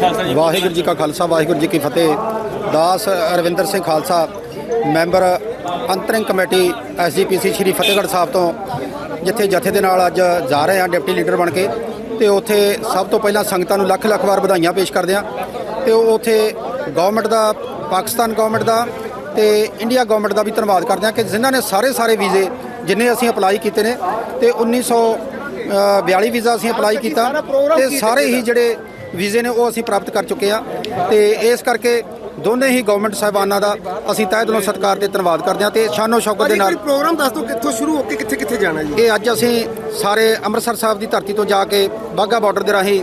ਜੀ ਖਾਲਸਾ ਜੀ ਵਾਹਿਗੁਰੂ ਜੀ ਕਾ ਖਾਲਸਾ ਵਾਹਿਗੁਰੂ ਜੀ ਕੀ ਫਤਿਹ। ਦਾਸ ਰਵਿੰਦਰ ਸਿੰਘ ਖਾਲਸਾ ਮੈਂਬਰ ਅੰਤਰਿੰਗ ਕਮੇਟੀ ਐਸਜੀਪੀਸੀ ਸ਼੍ਰੀ ਫਤਿਹਗੜ੍ਹ ਸਾਹਿਬ ਤੋਂ ਜਿੱਥੇ ਜਥੇ ਦੇ ਨਾਲ ਅੱਜ ਜਾ ਰਹੇ ਹਾਂ ਡਿਪਟੀ ਲੀਡਰ ਬਣ ਕੇ। ਤੇ ਉੱਥੇ ਸਭ ਤੋਂ ਪਹਿਲਾਂ ਸੰਗਤਾਂ ਨੂੰ ਲੱਖ ਲੱਖ ਵਾਰ ਵਧਾਈਆਂ ਪੇਸ਼ ਕਰਦੇ ਹਾਂ। ਤੇ ਉਹ ਉੱਥੇ ਗਵਰਨਮੈਂਟ ਦਾ ਪਾਕਿਸਤਾਨ ਗਵਰਨਮੈਂਟ ਦਾ ਤੇ ਇੰਡੀਆ ਗਵਰਨਮੈਂਟ ਦਾ ਵੀ ਧੰਨਵਾਦ ਕਰਦੇ ਹਾਂ ਕਿ ਜਿਨ੍ਹਾਂ ਨੇ ਸਾਰੇ ਸਾਰੇ ਵੀਜ਼ੇ ਜਿੰਨੇ ਅਸੀਂ ਅਪਲਾਈ ਕੀਤੇ ਨੇ ਤੇ 1942 ਵੀਜ਼ਾ ਅਸੀਂ ਅਪਲਾਈ ਕੀਤਾ। ਤੇ ਸਾਰੇ ਹੀ ਜਿਹੜੇ ਵੀਜ਼ੇ ਨੇ ਉਹ ਅਸੀਂ ਪ੍ਰਾਪਤ ਕਰ ਚੁੱਕੇ ਆ ਤੇ ਇਸ ਕਰਕੇ ਦੋਨੇ ਹੀ ਗਵਰਨਮੈਂਟ ਸਾਹਿਬਾਨਾਂ ਦਾ ਅਸੀਂ ਤਹਿ ਦਿਲੋਂ ਸਤਿਕਾਰ ਤੇ ਧੰਨਵਾਦ ਕਰਦੇ ਹਾਂ ਤੇ ਸ਼ਾਨੋ ਸ਼ੌਕਤ ਦੇ ਨਾਲ ਪ੍ਰੋਗਰਾਮ ਦੱਸ ਦਿਓ ਕਿੱਥੋਂ ਸ਼ੁਰੂ ਹੋ ਕੇ ਕਿੱਥੇ ਕਿੱਥੇ ਜਾਣਾ ਜੀ? ਇਹ ਅੱਜ ਅਸੀਂ ਸਾਰੇ ਅੰਮ੍ਰਿਤਸਰ ਸਾਹਿਬ ਦੀ ਧਰਤੀ ਤੋਂ ਜਾ ਕੇ ਬਾਘਾ ਬਾਰਡਰ ਦੇ ਰਾਹੀਂ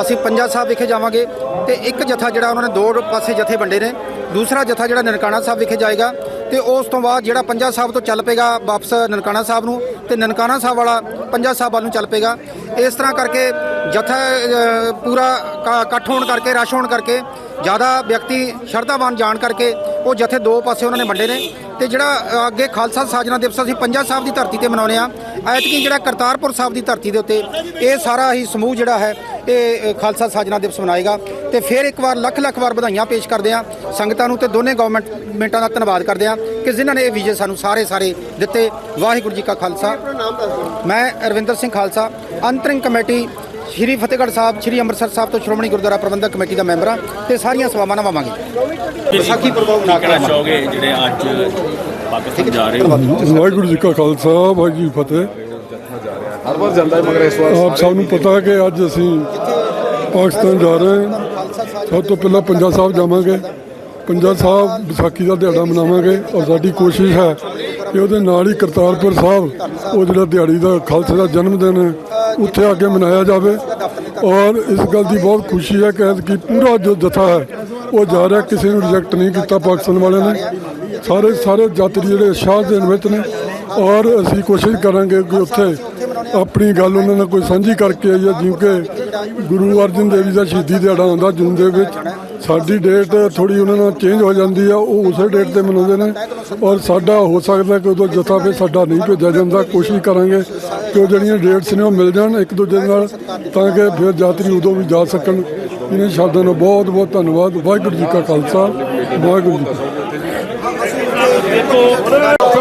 ਅਸੀਂ ਪੰਜਾ ਸਾਹਿਬ ਵਿਖੇ ਜਾਵਾਂਗੇ ਤੇ ਇੱਕ ਜਥਾ ਜਿਹੜਾ ਉਹਨਾਂ ਨੇ ਦੋ ਪਾਸੇ ਜਥੇ ਵੰਡੇ ਨੇ ਦੂਸਰਾ ਜਥਾ ਜਿਹੜਾ ਨਨਕਾਣਾ ਸਾਹਿਬ ਵਿਖੇ ਜਾਏਗਾ ਤੇ ਉਸ ਤੋਂ ਬਾਅਦ ਜਿਹੜਾ ਪੰਜਾ ਸਾਹਿਬ ਤੋਂ ਚੱਲ ਪਏਗਾ ਵਾਪਸ ਨਨਕਾਣਾ ਸਾਹਿਬ ਨੂੰ ਤੇ ਨਨਕਾਣਾ ਸਾਹਿਬ ਵਾਲਾ ਪੰਜਾ ਸਾਹਿਬ ਵੱਲ ਨੂੰ ਚੱਲ ਪਏਗਾ। ਇਸ ਤਰ੍ਹਾਂ ਕਰਕੇ ਜਥਾ ਪੂਰਾ ਕ- ਇਕੱਠ ਹੋਣ ਕਰਕੇ, ਰਸ਼ ਹੋਣ ਕਰਕੇ, ਜ਼ਿਆਦਾ ਵਿਅਕਤੀ ਸ਼ਰਧਾਵਾਨ ਜਾਣ ਕਰਕੇ ਉਹ ਜਥੇ ਦੋ ਪਾਸੇ ਉਹਨਾਂ ਨੇ ਵੰਡੇ ਨੇ। ਤੇ ਜਿਹੜਾ ਅੱਗੇ ਖਾਲਸਾ ਸਾਜਣਾ ਦਿਵਸ ਅਸੀਂ ਪੰਜਾ ਸਾਹਿਬ ਦੀ ਧਰਤੀ ਤੇ ਮਨਾਉਂਦੇ ਆ ਐਤਕੀ ਜਿਹੜਾ ਕਰਤਾਰਪੁਰ ਸਾਹਿਬ ਦੀ ਧਰਤੀ ਦੇ ਉੱਤੇ ਇਹ ਸਾਰਾ ਹੀ ਸਮੂਹ ਜਿਹੜਾ ਹੈ, ਇਹ ਖਾਲਸਾ ਸਾਜਣਾ ਦਿਵਸ ਮਨਾਏਗਾ। ਤੇ ਫਿਰ ਇੱਕ ਵਾਰ ਲੱਖ ਲੱਖ ਵਾਰ ਵਧਾਈਆਂ ਪੇਸ਼ ਕਰਦੇ ਆ ਸੰਗਤਾਂ ਨੂੰ ਤੇ ਦੋਨੇ ਗਵਰਨਮੈਂਟਾਂ ਦਾ ਧੰਨਵਾਦ ਕਰਦੇ ਆ ਕਿ ਜਿਨ੍ਹਾਂ ਨੇ ਇਹ ਵੀਜ਼ੇ ਸਾਨੂੰ ਸਾਰੇ ਸਾਰੇ ਦਿੱਤੇ। ਵਾਹਿਗੁਰੂ ਜੀ ਕਾ ਖਾਲਸਾ। ਮੈਂ ਅਰਵਿੰਦਰ ਸਿੰਘ ਖਾਲਸਾ, ਅੰਤਰਿੰਗ ਕਮੇਟੀ ਸ਼੍ਰੀ ਫਤਿਹਗੜ੍ਹ ਸਾਹਿਬ ਸ਼੍ਰੀ ਅੰਮ੍ਰਿਤਸਰ ਸਾਹਿਬ ਤੋਂ ਸ਼੍ਰੋਮਣੀ ਗੁਰਦੁਆਰਾ ਪ੍ਰਬੰਧਕ ਕਮੇਟੀ ਦਾ ਮੈਂਬਰ ਹਾਂ ਤੇ ਸਾਰੀਆਂ ਸੇਵਾਵਾਂ ਨਿਭਾਵਾਂਗੇ। ਵਿਸਾਖੀ ਪੁਰਬ ਮਨਾ ਕੇ ਕਹਿਣਾ ਚਾਹੋਗੇ ਜਿਹੜੇ ਅੱਜ ਪਾਕਿਸਤਾਨ ਜਾ ਰਹੇ ਹੋ? ਵਾਹਿਗੁਰੂ ਜੀ ਕਾ ਖਾਲਸਾ ਵਾਹਿਗੁਰੂ ਜੀ ਕੀ ਫਤਿਹ। ਹਰ ਵਾਰ ਜਾਂਦਾ ਹੈ ਮਗਰ ਇਸ ਵਾਰ ਆਪ ਸਭ ਨੂੰ ਪਤਾ ਹੈ ਕਿ ਅੱਜ ਅਸੀਂ ਪਾਕਿਸਤਾਨ ਜਾ ਰਹੇ ਹਾਂ। ਸਭ ਤੋਂ ਪਹਿਲਾਂ ਪੰਜਾ ਸਾਹਿਬ ਜਾਵਾਂਗੇ। ਪੰਜਾ ਸਾਹਿਬ ਵਿਸਾਖੀ ਦਾ ਦਿਹਾੜਾ ਮਨਾਵਾਂਗੇ ਔਰ ਸਾਡੀ ਕੋਸ਼ਿਸ਼ ਹੈ ਕਿ ਉਹਦੇ ਨਾਲ ਹੀ ਕਰਤਾਰਪੁਰ ਸਾਹਿਬ, ਉਹ ਜਿਹੜਾ ਦਿਹਾੜੀ ਦਾ ਖਾਲਸੇ ਦਾ ਜਨਮ ਦਿਨ ਹੈ, ਉੱਥੇ ਆ ਕੇ ਮਨਾਇਆ ਜਾਵੇ। ਔਰ ਇਸ ਗੱਲ ਦੀ ਬਹੁਤ ਖੁਸ਼ੀ ਹੈ ਕਿ ਪੂਰਾ ਜੋ ਜਥਾ ਹੈ, ਉਹ ਜਾ ਰਿਹਾ, ਕਿਸੇ ਨੂੰ ਰਿਜੈਕਟ ਨਹੀਂ ਕੀਤਾ ਪਾਕਿਸਤਾਨ ਵਾਲਿਆਂ ਨੇ। ਸਾਰੇ ਸਾਰੇ ਯਾਤਰੀ ਜਿਹੜੇ ਸ਼ਾਹ ਦੇ ਵਿੱਚ ਨੇ, ਔਰ ਅਸੀਂ ਕੋਸ਼ਿਸ਼ ਕਰਾਂਗੇ ਕਿ ਉੱਥੇ ਆਪਣੀ ਗੱਲ ਉਹਨਾਂ ਨਾਲ ਕੋਈ ਸਾਂਝੀ ਕਰਕੇ ਆਈਏ ਜਿਵੇਂ ਕਿ ਗੁਰੂ ਅਰਜਨ ਦੇਵ ਜੀ ਦਾ ਸ਼ਹੀਦੀ ਦਿਹਾੜਾ ਆਉਂਦਾ ਜੂਨ ਦੇ ਵਿੱਚ, ਸਾਡੀ ਡੇਟ ਥੋੜੀ ਉਹਨਾਂ ਨਾਲ ਚੇਂਜ ਹੋ ਜਾਂਦੀ ਆ, ਉਹ ਉਸੇ ਡੇਟ ਤੇ ਮਨਾਉਂਦੇ ਨੇ ਔਰ ਸਾਡਾ ਹੋ ਸਕਦਾ ਕਿ ਉਦੋਂ ਜਥਾ ਫਿਰ ਸਾਡਾ ਨਹੀਂ ਭੇਜਿਆ ਜਾਂਦਾ, ਕੋਸ਼ਿਸ਼ ਕਰਾਂਗੇ ਕਿ ਉਹ ਜਿਹੜੀਆਂ ਡੇਟਸ ਨੇ ਉਹ ਮਿਲ ਜਾਣ ਇੱਕ ਦੂਜੇ ਨਾਲ ਤਾਂ ਕਿ ਫਿਰ ਯਾਤਰੀ ਉਦੋਂ ਵੀ ਜਾ ਸਕਣ। ਇਹਨਾਂ ਸ਼ਬਦਾਂ ਨੂੰ ਬਹੁਤ ਬਹੁਤ ਧੰਨਵਾਦ। ਵਾਹਿਗੁਰੂ ਜੀ ਕਾ ਖਾਲਸਾ, ਵਾਹਿਗੁਰੂ ਜੀ ਕੀ ਫਤਿਹ।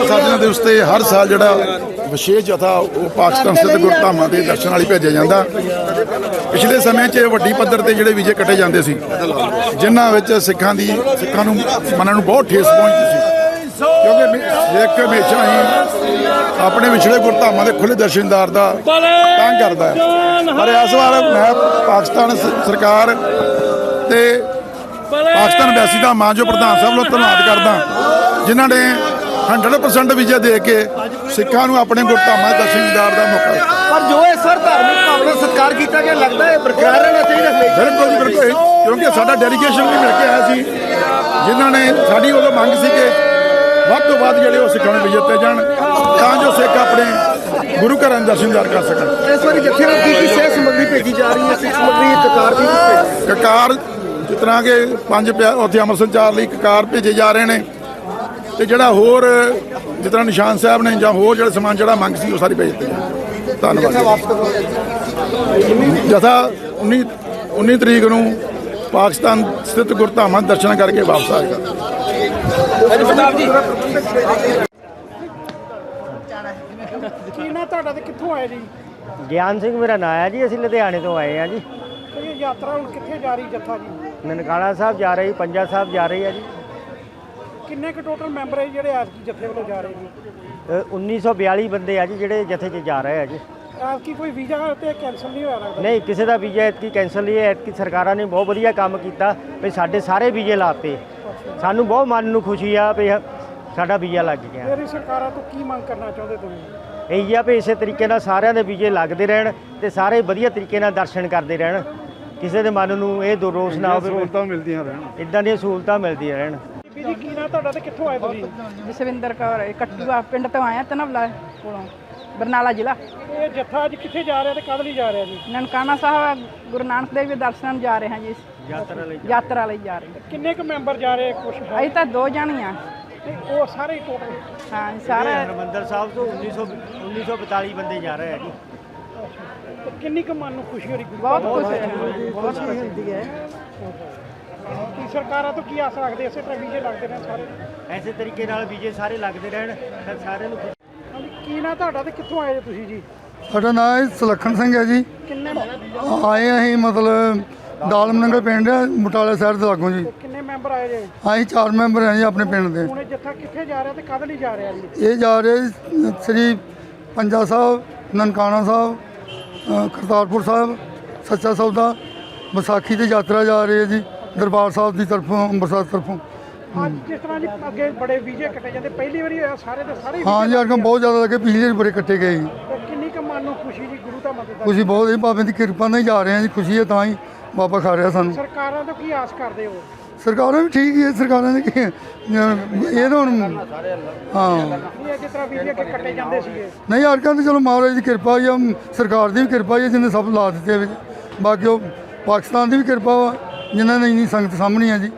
ਸਾਜਣਾ ਦੇ ਉਸਤੇ ਹਰ ਸਾਲ ਜਿਹੜਾ ਵਿਸ਼ੇਸ਼ ਜਥਾ ਉਹ ਪਾਕਿਸਤਾਨ ਸਥਿਤ ਗੁਰਧਾਮਾਂ ਦੇ ਦਰਸ਼ਨ ਵਾਲੀ ਭੇਜਿਆ ਜਾਂਦਾ। ਪਿਛਲੇ ਸਮੇਂ 'ਚ ਵੱਡੀ ਪੱਧਰ ਤੇ ਜਿਹੜੇ ਵੀਜ਼ੇ ਕੱਟੇ ਜਾਂਦੇ ਸੀ, ਜਿਨ੍ਹਾਂ ਵਿੱਚ ਸਿੱਖਾਂ ਦੀ, ਸਿੱਖਾਂ ਨੂੰ ਮਨਾਂ ਨੂੰ ਬਹੁਤ ਠੇਸ ਪਹੁੰਚਦੀ ਸੀ। ਕਿਉਂਕਿ ਮੇ- ਸਿੱਖ ਹਮੇਸ਼ਾ ਹੀ ਆਪਣੇ ਵਿਛੜੇ ਗੁਰਧਾਮਾਂ ਦੇ ਖੁੱਲੇ ਦਰਸ਼ਨਦਾਰ ਦਾ ਤੰਗ ਕਰਦਾ ਹੈ। ਪਰ ਇਸ ਵਾਰ ਮੈਂ ਪਾਕਿਸਤਾਨ ਸਰਕਾਰ ਤੇ ਪਾਕਿਸਤਾਨ ਵੈਸੀ ਦਾ ਮਾਂ ਜੋ ਪ੍ਰਧਾਨ ਸਾਹਿਬ ਨੂੰ ਧੰਨਵਾਦ ਕਰਦਾ, ਜਿਨ੍ਹਾਂ ਨੇ 100% ਵੀਜ਼ਾ ਦੇ ਕੇ ਸਿੱਖਾਂ ਨੂੰ ਆਪਣੇ ਗੁਰਧਾਮਾਂ ਦੇ ਦਰਸ਼ਨਦਾਰ ਦਾ ਮੌਕਾ ਦਿੱਤਾ। ਪਰ ਜੋ ਇਸ ਵਾਰ ਧਾਰਮਿਕ ਭਾਵਨਾ ਸਤਿਕਾਰ ਕੀਤਾ ਗਿਆ ਲੱਗਦਾ ਹੈ ਬਰਕਰਾਰ ਰਹਿਣਾ ਚਾਹੀਦਾ ਹਮੇਸ਼ਾ ਬਿਲਕੁਲ ਬਿਲਕੁਲ। ਕਿਉਂਕਿ ਸਾਡਾ ਡੈਲੀਗੇਸ਼ਨ ਵੀ ਮਿਲ ਕੇ ਆਇਆ ਸੀ ਜਿਨ੍ਹਾਂ ਨੇ ਸਾਡੀ ਉਦੋਂ ਮੰਗ ਸੀ ਕਿ ਵੱਧ ਤੋਂ ਵੱਧ ਜਿਹੜੇ ਉਹ ਸਿੱਖਾਂ ਨੂੰ ਵੀਜ਼ੇ ਦਿੱਤੇ ਜਾਣ ਤਾਂ ਜੋ ਸਿੱਖ ਆਪਣੇ ਗੁਰੂ ਘਰਾਂ ਦੇ ਦਰਸ਼ਨਦਾਰ ਕਰ ਸਕਣ। ਇਸ ਵਾਰੀ ਜੱਥੇ ਨੂੰ ਕੀ ਕੀ ਸਿਹਤ ਸਮੱਗਰੀ ਭੇਜੀ ਜਾ ਰਹੀ ਹੈ? ਸਿੱਖ ਸਮੱਗਰੀ ਕਕਾਰ ਦੀ ਕਕਾਰ ਤਰ੍ਹਾਂ ਕਿ ਪੰਜ ਪਿਆ ਉੱਥੇ ਅੰਮ੍ਰਿਤ ਸੰਚਾਰ ਲਈ ਕਕਾਰ ਭੇਜੇ ਜਾ ਰਹੇ ਨੇ। ਤੇ ਜਿਹੜਾ ਹੋਰ ਜਿਸ ਤਰ੍ਹਾਂ ਨਿਸ਼ਾਨ ਸਾਹਿਬ ਨੇ ਜਾਂ ਹੋਰ ਜਿਹੜਾ ਸਮਾਨ ਜਿਹੜਾ ਮੰਗ ਸੀ ਉਹ ਸਾਰੀ ਭੇਜ ਦਿੱਤੀ। ਧੰਨਵਾਦ ਜਥਾ 19 19 ਤਰੀਕ ਨੂੰ ਪਾਕਿਸਤਾਨ ਸਥਿਤ ਗੁਰਧਾਮਾਂ ਦਰਸ਼ਨ ਕਰਕੇ ਵਾਪਸ ਆਏਗਾ ਕੀ ਨਾ ਤੁਹਾਡਾ ਤੇ ਕਿੱਥੋਂ ਆਏ ਜੀ? ਗਿਆਨ ਸਿੰਘ ਮੇਰਾ ਨਾਂ ਹੈ ਜੀ ਅਸੀਂ ਲੁਧਿਆਣੇ ਤੋਂ ਆਏ ਆ ਜੀ। ਇਹ ਯਾਤਰਾ ਹੁਣ ਕਿੱਥੇ ਜਾ ਰਹੀ ਜੱਥਾ ਜੀ? ਨਨਕਾਣਾ ਸਾਹਿਬ ਜਾ ਰਹੀ ਪੰਜਾ ਸਾਹਿਬ ਜਾ ਰਹੀ ਹੈ ਜੀ। ਕਿੰਨੇ ਕੁ ਟੋਟਲ ਮੈਂਬਰ ਹੈ ਜੀ ਜਿਹੜੇ ਐਤਕੀ ਜੱਥੇ ਵੱਲੋਂ ਜਾ ਰਹੇ ਅ, 1942 ਬੰਦੇ ਆ ਜੀ ਜਿਹੜੇ ਜਥੇ 'ਚ ਜਾ ਰਹੇ ਆ ਜੀ। ਐਤਕੀ ਕੋਈ ਵੀਜ਼ਾ ਤੇ ਕੈਨਸਲ ਨਹੀਂ ਹੋਇਆ ਲੱਗਦਾ? ਨਹੀਂ ਕਿਸੇ ਦਾ ਵੀਜ਼ਾ ਐਤਕੀ ਕੈਂਸਲ ਨਹੀਂ ਹੈ ਐਤਕੀ ਸਰਕਾਰਾਂ ਨੇ ਬਹੁਤ ਵਧੀਆ ਕੰਮ ਕੀਤਾ ਵੀ ਸਾਡੇ ਸਾਰੇ ਵੀਜ਼ੇ ਲਾਤੇ। ਸਾਨੂੰ ਬਹੁਤ ਮਨ ਨੂੰ ਖੁਸ਼ੀ ਆ ਵੀ ਸਾਡਾ ਵੀਜ਼ਾ ਲੱਗ ਗਿਆ। ਮੇਰੀ ਸਰਕਾਰਾਂ ਤੋਂ ਕੀ ਮੰਗ ਕਰਨਾ ਚਾਹੁੰਦੇ ਤੁਸੀਂ? ਇਹੀ ਆ ਵੀ ਇਸੇ ਤਰੀਕੇ ਨਾਲ ਸਾਰਿਆਂ ਦੇ ਵੀਜ਼ੇ ਲੱਗਦੇ ਰਹਿਣ ਤੇ ਸਾਰੇ ਵਧੀਆ ਤਰੀਕੇ ਨਾਲ ਦਰਸ਼ਨ ਕਰਦੇ ਰਹਿਣ। ਕਿਸੇ ਦੇ ਮਨ ਨੂੰ ਇਹ ਦੁਰੋਸ ਨਾ ਹੋਵੇ। ਸਹੂਲਤਾਂ ਮਿਲਦੀਆਂ ਰਹਿਣ। ਇਦਾਂ ਦੀਆਂ ਸਹੂਲਤਾਂ ਮਿਲਦੀਆਂ ਰਹਿਣ। ਬੀਬੀ ਜੀ ਕੀ ਨਾ ਤੁਹਾਡਾ ਤੇ ਕਿੱਥੋਂ ਆਏ ਤੁਸੀਂ? ਜਸਵਿੰਦਰ ਕੌਰ ਇਹ ਕੱਟੂਆ ਪਿੰਡ ਤੋਂ ਆਇਆ ਤਨਵਲਾ ਕੋਲੋਂ ਬਰਨਾਲਾ ਜ਼ਿਲ੍ਹਾ। ਇਹ ਜੱਥਾ ਅੱਜ ਕਿੱਥੇ ਜਾ ਰਿਹਾ ਤੇ ਕਦ ਲਈ ਜਾ ਰਿਹਾ ਜੀ? ਨਨਕਾਣਾ ਸਾਹਿਬ ਗੁਰੂ ਨਾਨਕ ਦੇਵ ਦੇ ਦਰਸ਼ਨ ਜਾ ਰਹੇ ਹਾਂ ਜੀ ਯਾਤਰਾ ਲਈ ਯਾਤਰਾ ਲਈ ਜਾ ਰਹੇ। ਕਿੰਨੇ ਕੁ ਮੈਂਬਰ ਜਾ ਰਹੇ ਕੁਛ ਅਸੀਂ ਤਾਂ ਦੋ ਜਾਣੀਆਂ ਤੇ ਉਹ ਸਾਰੇ ਟੋਟਲ? ਹਾਂ ਸਾਰੇ ਹਰਮੰਦਰ ਸਾਹਿਬ ਤੋਂ 1900 1942 ਬੰਦੇ ਜਾ ਰਹੇ ਆ ਜੀ। ਕਿੰਨੀ ਕੁ ਮਨ ਨੂੰ ਖੁਸ਼ੀ ਹੋ ਰਹੀ ਬਹੁਤ ਖੁਸ਼ ਹੈ। ਬਹੁਤ ਖੁਸ਼ੀ ਹੁੰਦੀ ਹੈ। ਸਰਕਾਰਾਂ ਤੋਂ ਕੀ ਆਸ ਰੱਖਦੇ? ਇਸੇ ਤਰ੍ਹਾਂ ਵੀਜ਼ੇ ਲੱਗਦੇ ਨੇ ਸਾਰੇ। ਐਸੇ ਤਰੀਕੇ ਨਾਲ ਵੀਜ਼ੇ ਸਾਰੇ ਲੱਗਦੇ ਰਹਿਣ ਤਾਂ ਸਾਰਿਆਂ ਨੂੰ ਹਾਂਜੀ ਕੀ ਨਾਂ ਤੁਹਾਡਾ ਤੇ ਕਿੱਥੋਂ ਆਏ ਜੇ ਤੁਸੀਂ ਜੀ? ਸਾਡਾ ਨਾਮ ਹੈ ਸੁਲੱਖਣ ਸਿੰਘ ਹੈ ਜੀ। ਕਿੰਨੇ ਆਏ ਅਸੀਂ ਮਤਲਬ ਦਾਲਮ ਨੰਗਲ ਪਿੰਡ ਹੈ ਬਟਾਲਾ ਸ਼ਹਿਰ ਦੇ ਲਾਗੋਂ ਜੀ। ਕਿੰਨੇ ਮੈਂਬਰ ਆਏ ਜੇ? ਅਸੀਂ ਚਾਰ ਮੈਂਬਰ ਹਾਂ ਜੀ ਆਪਣੇ ਪਿੰਡ ਦੇ। ਹੁਣ ਇਹ ਜੱਥਾ ਕਿੱਥੇ ਜਾ ਰਿਹਾ ਤੇ ਕਦ ਲਈ ਜਾ ਰਿਹਾ ਜੀ? ਇਹ ਜਾ ਰਹੇ ਜੀ ਸ੍ਰੀ ਪੰਜਾ ਸਾਹਿਬ ਨਨਕਾਣਾ ਸਾਹਿਬ ਅ, ਕਰਤਾਰਪੁਰ ਸਾਹਿਬ ਸੱਚਾ ਸੌਦਾ ਵਿਸਾਖੀ ਦੀ ਯਾਤਰਾ ਜਾ ਰਹੀ ਹੈ ਜੀ। ਦਰਬਾਰ ਸਾਹਿਬ ਦੀ ਤਰਫੋਂ ਅੰਮ੍ਰਿਤਸਰ ਤਰਫੋਂ। ਅੱਜ ਜਿਸ ਤਰ੍ਹਾਂ ਜੀ ਅੱਗੇ ਬੜੇ ਵੀਜ਼ੇ ਕੱਟੇ ਜਾਂਦੇ ਪਹਿਲੀ ਵਾਰੀ ਹੋਇਆ ਸਾਰੇ ਦੇ ਸਾਰੇ ਹੀ ਹਾਂ ਵੀਜ਼ੇ ਜੀ ਅਰਕਮ ਬਹੁਤ ਜ਼ਿਆਦਾ ਲੱਗੇ ਪਿਛਲੇ ਵਾਰੀ ਬੜੇ ਕੱਟੇ ਗਏ ਜੀ। ਤੇ ਕਿੰਨੀ ਕੁ ਮਨ ਨੂੰ ਖੁਸ਼ੀ ਜੀ ਗੁਰੂ ਧਾਮਾਂ ਦੇ ਦਰਸ਼ਨ ਖੁਸ਼ੀ ਬਹੁਤ ਹੈ ਬਾਬੇ ਦੀ ਕਿਰਪਾ ਨਾਲ ਹੀ ਜਾ ਰਹੇ ਹਾਂ ਜੀ ਖੁਸ਼ੀ ਹੈ ਤਾਂ ਹੀ ਬਾਬਾ ਖਾ ਰਿਹਾ ਸਾਨੂੰ। ਸਰਕਾਰਾਂ ਤੋਂ ਕੀ ਆਸ ਕਰਦੇ ਹੋ? ਸਰਕਾਰਾਂ ਵੀ ਠੀਕ ਹੀ ਹੈ ਸਰਕਾਰਾਂ ਨੇ ਕੀ ਇਹ ਤਾਂ ਹੁਣ ਹਾਂ। ਨਹੀਂ ਇਹ ਜਿਸ ਤਰ੍ਹਾਂ ਵੀਜ਼ੇ ਅੱਗੇ ਕੱਟੇ ਜਾਂਦੇ ਸੀਗੇ। ਨਹੀਂ ਅਰਕਾਂ ਤੇ ਚਲੋ ਮਹਾਰਾਜ ਦੀ ਕਿਰਪਾ ਹੀ ਆ ਸਰਕਾਰ ਦੀ ਵੀ ਕਿਰਪਾ ਹੀ ਆ ਜਿਹਨੇ ਸਭ ਲਾ ਦਿੱਤੇ ਵਿੱਚ। ਬਾਕੀ ਉਹ ਪਾਕਿਸਤਾਨ ਦੀ ਵੀ ਕਿਰਪਾ ਵਾ। ਜਿਨ੍ਹਾਂ ਨੇ ਇੰਨੀ ਸੰਗਤ ਸਾਹਮਣੇ ਆ ਜੀ।